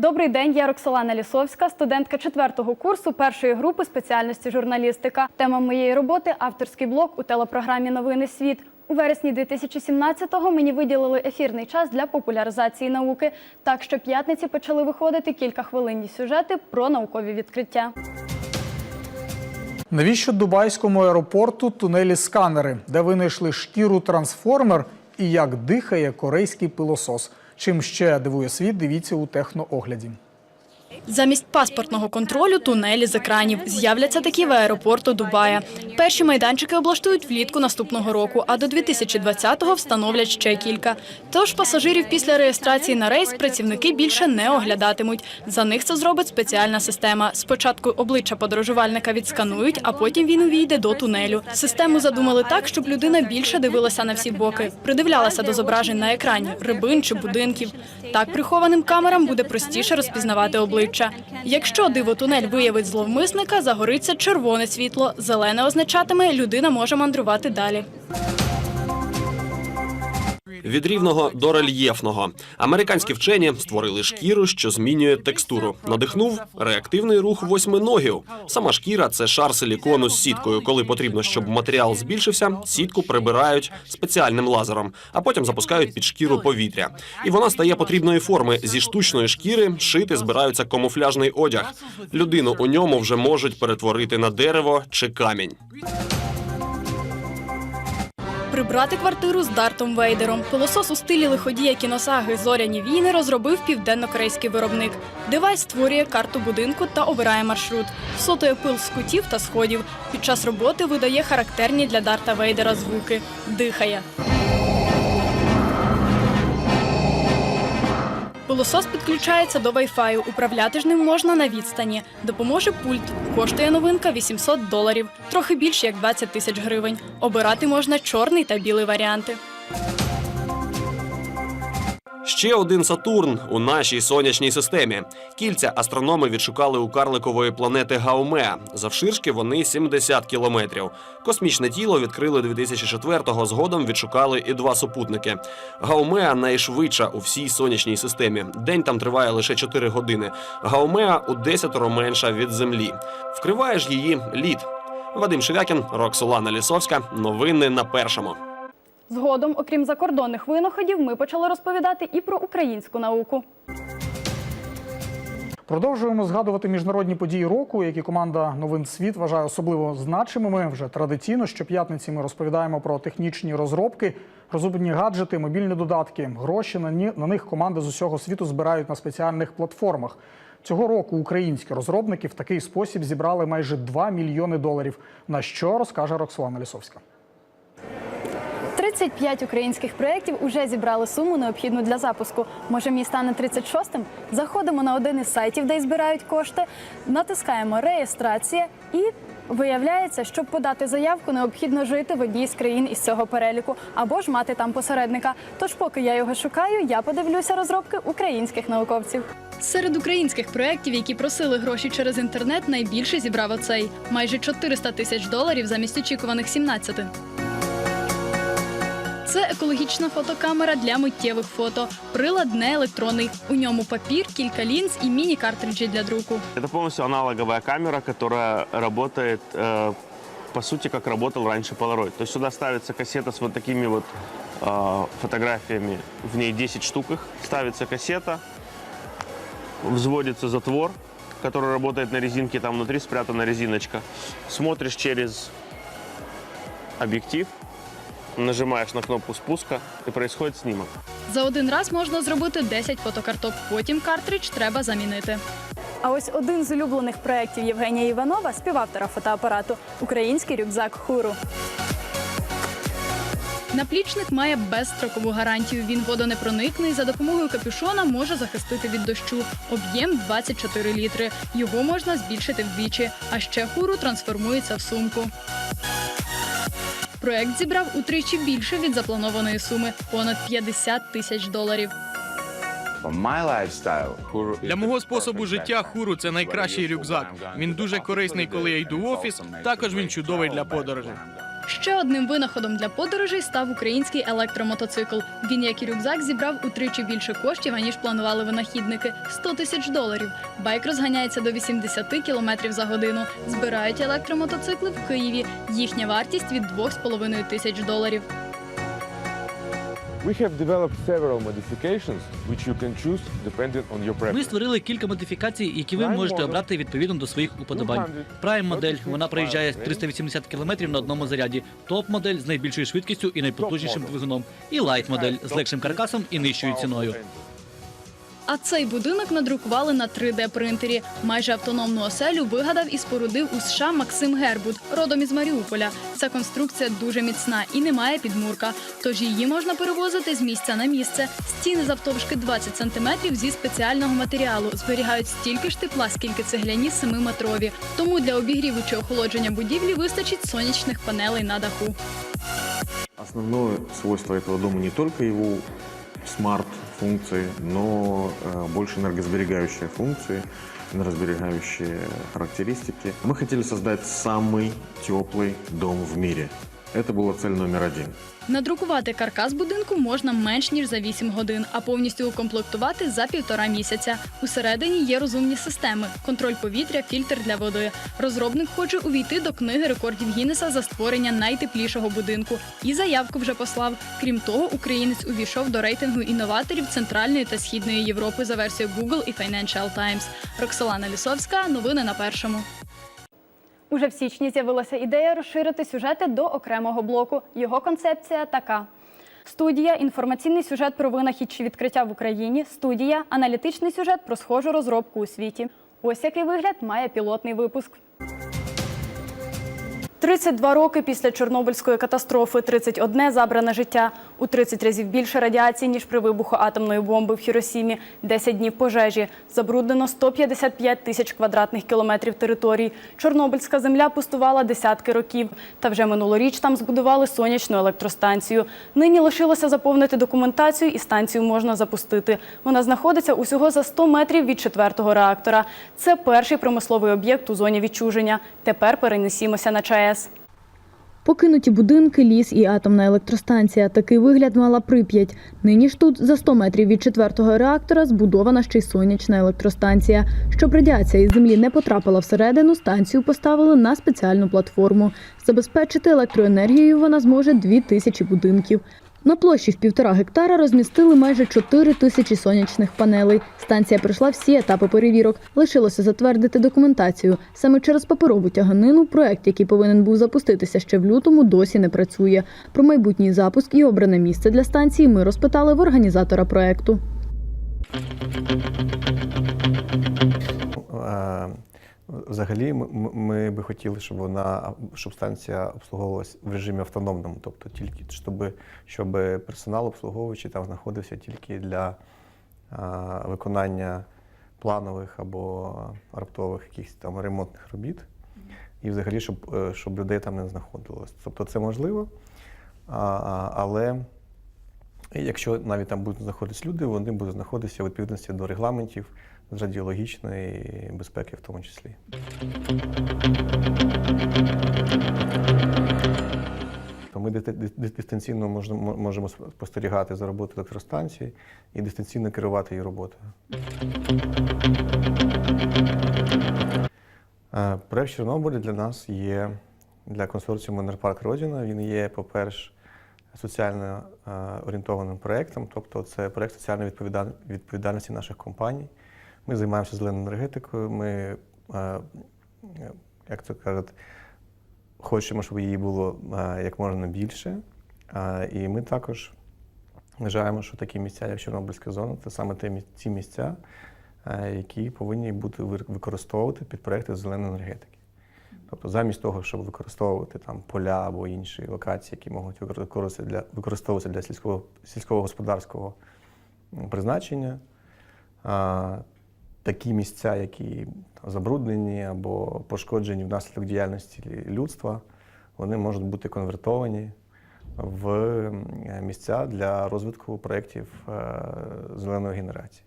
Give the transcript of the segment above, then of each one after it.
Добрий день, я Роксолана Лісовська, студентка четвертого курсу першої групи спеціальності журналістика. Тема моєї роботи авторський блог у телепрограмі Новини Світ. У вересні 2017-го мені виділили ефірний час для популяризації науки. Так що п'ятниці почали виходити кілька хвилинні сюжети про наукові відкриття. Навіщо дубайському аеропорту тунелі сканери, де винайшли шкіру трансформер і як дихає корейський пилосос? Чим ще дивує світ, дивіться у техноогляді. Замість паспортного контролю тунелі з екранів з'являться такі в аеропорту Дубая. Перші майданчики облаштують влітку наступного року, а до 2020-го встановлять ще кілька. Тож пасажирів після реєстрації на рейс працівники більше не оглядатимуть. За них це зробить спеціальна система. Спочатку обличчя подорожувальника відсканують, а потім він увійде до тунелю. Систему задумали так, щоб людина більше дивилася на всі боки, придивлялася до зображень на екрані, рибин чи будинків. Так прихованим камерам буде простіше розпізнавати обличчя. Якщо дивотунель виявить зловмисника, загориться червоне світло. Зелене означатиме, людина може мандрувати далі. Від рівного до рельєфного. Американські вчені створили шкіру, що змінює текстуру. Надихнув реактивний рух восьминогів. Сама шкіра це шар силікону з сіткою. Коли потрібно, щоб матеріал збільшився, сітку прибирають спеціальним лазером, а потім запускають під шкіру повітря. І вона стає потрібної форми. Зі штучної шкіри шити збираються камуфляжний одяг. Людину у ньому вже можуть перетворити на дерево чи камінь. Прибрати квартиру з Дартом Вейдером. Пилосос у стилі лиходія кіносаги Зоряні війни розробив південно-корейський виробник. Девайс створює карту будинку та обирає маршрут. Всотує пил з кутів та сходів. Під час роботи видає характерні для Дарта Вейдера звуки. Дихає. Пилосос підключається до Wi-Fi. Управляти ж ним можна на відстані. Допоможе пульт. Коштує новинка 800 доларів, трохи більше як 20 тисяч гривень. Обирати можна чорний та білий варіанти. Ще один Сатурн у нашій сонячній системі. Кільця астрономи відшукали у карликової планети Гаумеа. Завширшки вони 70 кілометрів. Космічне тіло відкрили 2004-го. Згодом відшукали і два супутники. Гаумеа найшвидша у всій сонячній системі. День там триває лише 4 години. Гаумеа у десятеро менша від Землі. Вкриває ж її лід. Вадим Шевякін, Роксолана Лісовська. Новини на першому. Згодом, окрім закордонних винаходів, ми почали розповідати і про українську науку. Продовжуємо згадувати міжнародні події року, які команда Новин Світ вважає особливо значимими. Вже традиційно щоп'ятниці ми розповідаємо про технічні розробки, розумні гаджети, мобільні додатки. Гроші на них команди з усього світу збирають на спеціальних платформах. Цього року українські розробники в такий спосіб зібрали майже 2 мільйони доларів. На що розкаже Роксолана Лісовська. 35 українських проєктів уже зібрали суму необхідну для запуску. Може, мій стане 36-м? Заходимо на один із сайтів, де збирають кошти, натискаємо реєстрація і. Виявляється, щоб подати заявку, необхідно жити в одній з країн із цього переліку або ж мати там посередника. Тож, поки я його шукаю, я подивлюся розробки українських науковців. Серед українських проєктів, які просили гроші через інтернет, найбільше зібрав оцей майже 400 тисяч доларів замість очікуваних 17. Це екологічна фотокамера для миттєвих фото. Прилад не електронний. У ньому папір, кілька лінз і міні-картриджі для друку. Это полностью аналоговая камера, которая работает, э, по сути, как работал раньше Polaroid. То есть сюда ставится кассета с вот такими вот э, фотографиями. В ней 10 штук их. Ставится кассета, взводится затвор, который работает на резинке, там внутри спрятана резиночка. Смотришь через объектив, нажимаешь на кнопку спуска и происходит снимок. За один раз можна зробити 10 фотокарток. Потім картридж треба замінити. А ось один з улюблених проєктів Євгенія Іванова, співавтора фотоапарату український рюкзак Хуру. Наплічник має безстрокову гарантію. Він водонепроникний. За допомогою капюшона може захистити від дощу. Об'єм 24 літри. Його можна збільшити вдвічі. А ще хуру трансформується в сумку. Проект зібрав утричі більше від запланованої суми понад 50 тисяч доларів. Для мого способу життя хуру це найкращий рюкзак. Він дуже корисний, коли я йду в офіс. Також він чудовий для подорожей. Ще одним винаходом для подорожей став український електромотоцикл. Він, як і рюкзак, зібрав утричі більше коштів, аніж планували винахідники 100 тисяч доларів. Байк розганяється до 80 кілометрів за годину. Збирають електромотоцикли в Києві. Їхня вартість від 2,5 тисяч доларів. We have developed several modifications which you can choose depending on your Ми створили кілька модифікацій, які ви можете обрати відповідно до своїх уподобань. Prime модель вона проїжджає 380 км на одному заряді. Топ модель з найбільшою швидкістю і найпотужнішим двигуном. І лайт модель з легшим каркасом і нижчою ціною. А цей будинок надрукували на 3D-принтері. Майже автономну оселю вигадав і спорудив у США Максим Гербут, родом із Маріуполя. Ця конструкція дуже міцна і не має підмурка, тож її можна перевозити з місця на місце. Стіни завтовшки 20 сантиметрів зі спеціального матеріалу зберігають стільки ж тепла, скільки цегляні 7-метрові. Тому для обігріву чи охолодження будівлі вистачить сонячних панелей на даху. Основное свойство этого дома не только его смарт-функции, но э, больше энергосберегающие функции, энергосберегающие характеристики. Мы хотели создать самый теплый дом в мире. Это была цель номер один. Надрукувати каркас будинку можна менш ніж за 8 годин, а повністю укомплектувати за півтора місяця. Усередині є розумні системи: контроль повітря, фільтр для води. Розробник хоче увійти до книги рекордів Гіннеса за створення найтеплішого будинку. І заявку вже послав. Крім того, українець увійшов до рейтингу інноваторів Центральної та Східної Європи за версією Google і Financial Times. Роксолана Лісовська. Новини на першому. Уже в січні з'явилася ідея розширити сюжети до окремого блоку. Його концепція така. Студія інформаційний сюжет про винахід чи відкриття в Україні. Студія аналітичний сюжет про схожу розробку у світі. Ось який вигляд має пілотний випуск. 32 роки після Чорнобильської катастрофи, 31 забране життя. У 30 разів більше радіації, ніж при вибуху атомної бомби в Хіросімі. 10 днів пожежі. Забруднено 155 тисяч квадратних кілометрів територій. Чорнобильська земля пустувала десятки років. Та вже минулоріч там збудували сонячну електростанцію. Нині лишилося заповнити документацію і станцію можна запустити. Вона знаходиться усього за 100 метрів від четвертого реактора. Це перший промисловий об'єкт у зоні відчуження. Тепер перенесімося на ЧАЕС. Покинуті будинки, ліс і атомна електростанція. Такий вигляд мала Прип'ять. Нині ж тут, за 100 метрів від четвертого реактора, збудована ще й сонячна електростанція. Щоб радіація із землі не потрапила всередину, станцію поставили на спеціальну платформу. Забезпечити електроенергією вона зможе дві тисячі будинків. На площі в півтора гектара розмістили майже 4 тисячі сонячних панелей. Станція пройшла всі етапи перевірок. Лишилося затвердити документацію. Саме через паперову тяганину проект, який повинен був запуститися ще в лютому, досі не працює. Про майбутній запуск і обране місце для станції ми розпитали в організатора проекту. Взагалі, ми, ми- би хотіли, щоб вона щоб станція обслуговувалась в режимі автономному, тобто тільки щоб, щоб персонал обслуговуючий там знаходився тільки для е, виконання планових або раптових якихось там ремонтних робіт, і взагалі, щоб, е, щоб людей там не знаходилось. Тобто це можливо, а, а- якщо навіть там будуть знаходитись люди, вони будуть знаходитися у відповідності до регламентів з радіологічної безпеки, в тому числі. Ми дистанційно можемо, спостерігати за роботою електростанції і дистанційно керувати її роботою. Е, Проект Чорнобиля для нас є для консорціуму Енергопарк Родина. Він є, по-перше, соціально е, орієнтованим проєктом, тобто це проєкт соціальної відповідальності наших компаній. Ми займаємося зеленою енергетикою. Ми, е, як то кажуть, хочемо, щоб її було е, як можна більше. І ми також вважаємо, що такі місця, як Чорнобильська зона, це саме ті місця, які повинні бути використовувати під проекти зеленої енергетики. Тобто, замість того, щоб використовувати там поля або інші локації, які можуть використовуватися для, використовуватися для сільського, сільського господарського призначення, а, такі місця, які забруднені або пошкоджені внаслідок діяльності людства, вони можуть бути конвертовані в місця для розвитку проєктів е, зеленої генерації.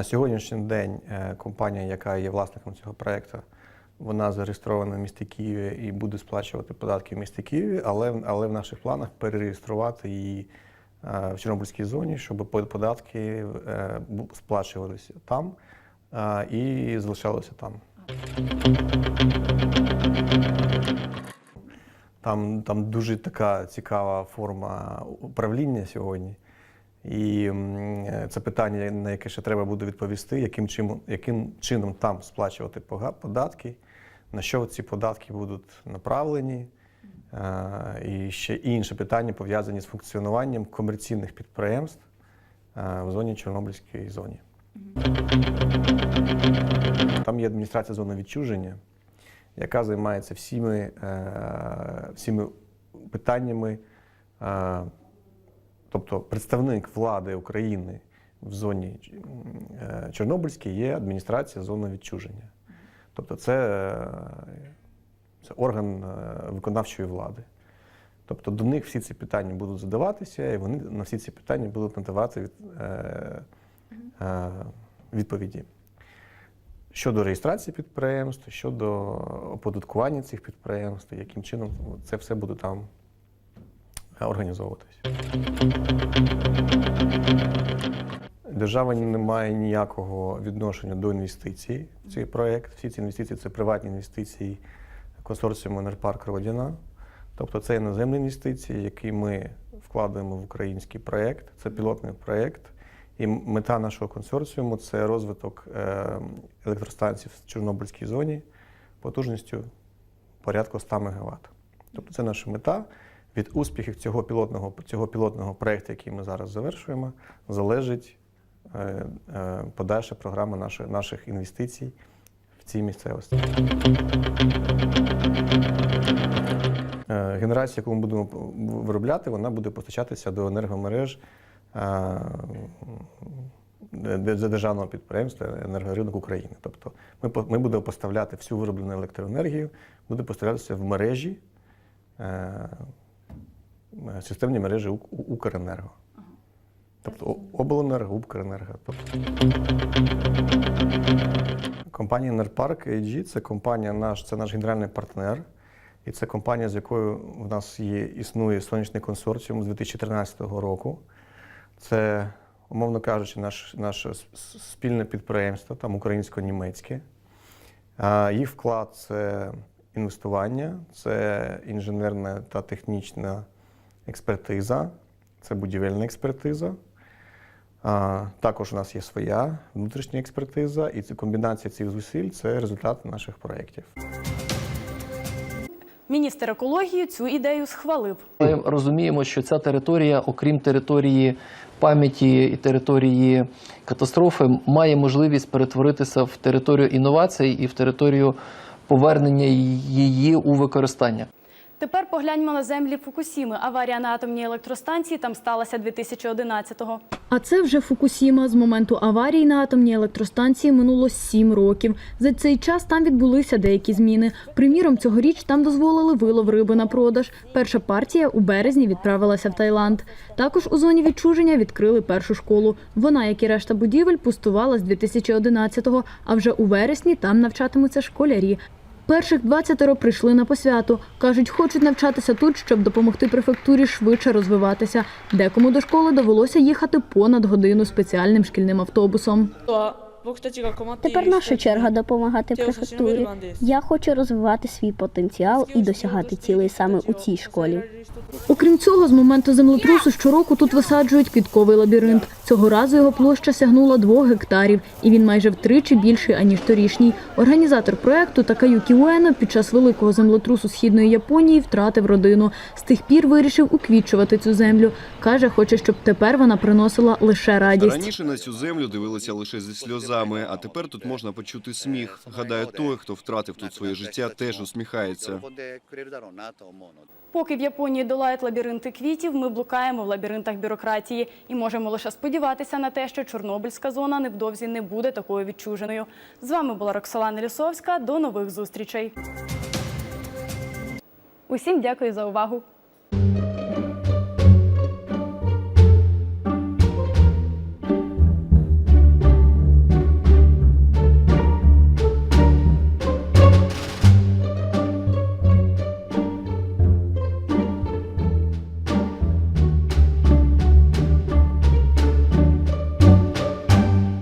На сьогоднішній день е, компанія, яка є власником цього проєкту, Вона зареєстрована в місті Києві і буде сплачувати податки в місті Києві, але, але в наших планах перереєструвати її е, в Чорнобильській зоні, щоб податки е, сплачувалися там і залишалися там. Там, там дуже така цікава форма управління сьогодні. І е, це питання, на яке ще треба буде відповісти, яким чином, яким чином там сплачувати податки, на що ці податки будуть направлені. Е, І ще інше питання пов'язані з функціонуванням комерційних підприємств е, в зоні Чорнобильської зоні. Там є адміністрація зони відчуження, яка займається всіми, всіми питаннями. Тобто представник влади України в зоні е, Чорнобильській є адміністрація зони відчуження. Тобто це, е, це орган е, виконавчої влади. Тобто до них всі ці питання будуть задаватися, і вони на всі ці питання будуть надавати від, е, е, відповіді. Щодо реєстрації підприємств, щодо оподаткування цих підприємств, яким чином це все буде там організовуватись. Держава не має ніякого відношення до інвестицій в цей проєкт. Всі ці інвестиції це приватні інвестиції консорціуму «Енергопарк Родіна». Тобто це іноземні інвестиції, які ми вкладаємо в український проєкт. Це пілотний проєкт. І мета нашого консорціуму це розвиток е, електростанцій в Чорнобильській зоні потужністю порядку 100 МВт. Тобто це наша мета. Від успіхів цього пілотного, цього пілотного проєкту, який ми зараз завершуємо, залежить е, е, подальша програма наших, наших інвестицій в цій місцевості. Е, Генерація, яку ми будемо виробляти, вона буде постачатися до енергомереж де- де- державного підприємства енергоринок України. Тобто ми, ми будемо поставляти всю вироблену електроенергію, буде поставлятися в мережі, системні мережі Укренерго. Тобто обленерго, Укренерго. Тобто. Компанія Енерпарк AG – це компанія наш, це наш генеральний партнер. І це компанія, з якою в нас є, існує сонячний консорціум з 2013 року. Це, умовно кажучи, наш, наше спільне підприємство, там українсько-німецьке. Їх вклад це інвестування, це інженерна та технічна експертиза, це будівельна експертиза. А, Також у нас є своя внутрішня експертиза, і ці- комбінація цих зусиль це результат наших проєктів. Міністр екології цю ідею схвалив. Ми розуміємо, що ця територія, окрім території пам'яті і території катастрофи, має можливість перетворитися в територію інновацій і в територію повернення її у використання. Тепер погляньмо на землі Фукусіми. Аварія на атомній електростанції там сталася 2011-го. А це вже Фукусіма. З моменту аварії на атомній електростанції минуло сім років. За цей час там відбулися деякі зміни. Приміром, цьогоріч там дозволили вилов риби на продаж. Перша партія у березні відправилася в Таїланд. Також у зоні відчуження відкрили першу школу. Вона, як і решта будівель, пустувала з 2011-го, а вже у вересні там навчатимуться школярі. Перших 20 прийшли на посвяту. Кажуть, хочуть навчатися тут, щоб допомогти префектурі швидше розвиватися. Декому до школи довелося їхати понад годину спеціальним шкільним автобусом. Тепер наша черга допомагати префектурі. Я хочу розвивати свій потенціал і досягати цілей саме у цій школі. Окрім цього, з моменту землетрусу щороку тут висаджують квітковий лабіринт. Цього разу його площа сягнула двох гектарів, і він майже втричі більший аніж торішній. Організатор проекту Такаюкі Уено під час великого землетрусу східної Японії втратив родину. З тих пір вирішив уквітчувати цю землю. каже, хоче, щоб тепер вона приносила лише радість. Раніше на цю землю дивилися лише зі сльозами, а тепер тут можна почути сміх. Гадаю, той, хто втратив тут своє життя, теж усміхається. Поки в Японії долають лабіринти квітів, ми блукаємо в лабіринтах бюрократії і можемо лише сподіватися на те, що Чорнобильська зона невдовзі не буде такою відчуженою. З вами була Роксолана Лісовська. До нових зустрічей. Усім дякую за увагу.